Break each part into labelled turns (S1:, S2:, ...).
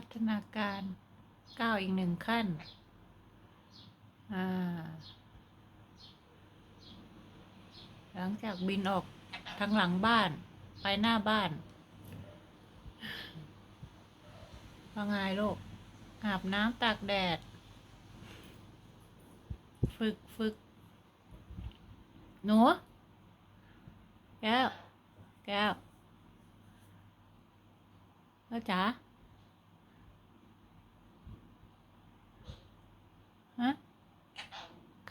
S1: พัฒนาการก้าวอีกหนึ่งขั้น อ่า หลังจากบินออกทางหลังบ้าน ไปหน้าบ้านว่าไงลูกอาบน้ำตากแดด ฝึกฝึกหนูแก้ว แก้วแล้วจ๋า ฮะ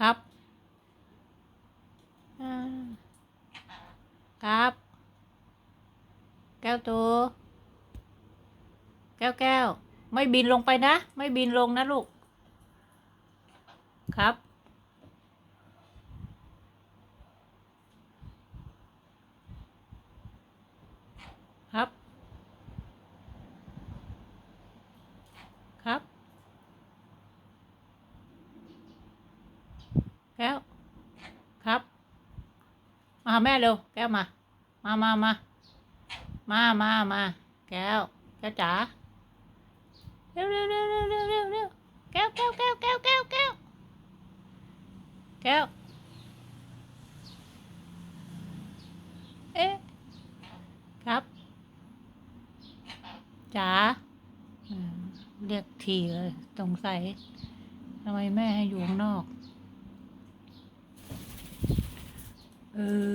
S1: ครับ ครับ แก้วตัวแก้วแก้ว ไม่บินลงไปนะ ไม่บินลงนะลูก ครับ ครับ ครับ แก้ว ครับ มาหาแม่เร็ว แก้วมา มามามา มามามา แก้ว แก้วจ๋า เร็วเร็วเร็วเร็วเร็วเร็วเร็วแก้วแก้วแก้วแก้วแก้วแก้วแก้ว เอ๊ะ ครับ จ๋า เรียกทีเลยสงสัยทำไมแม่ให้อยู่ข้างนอก เออ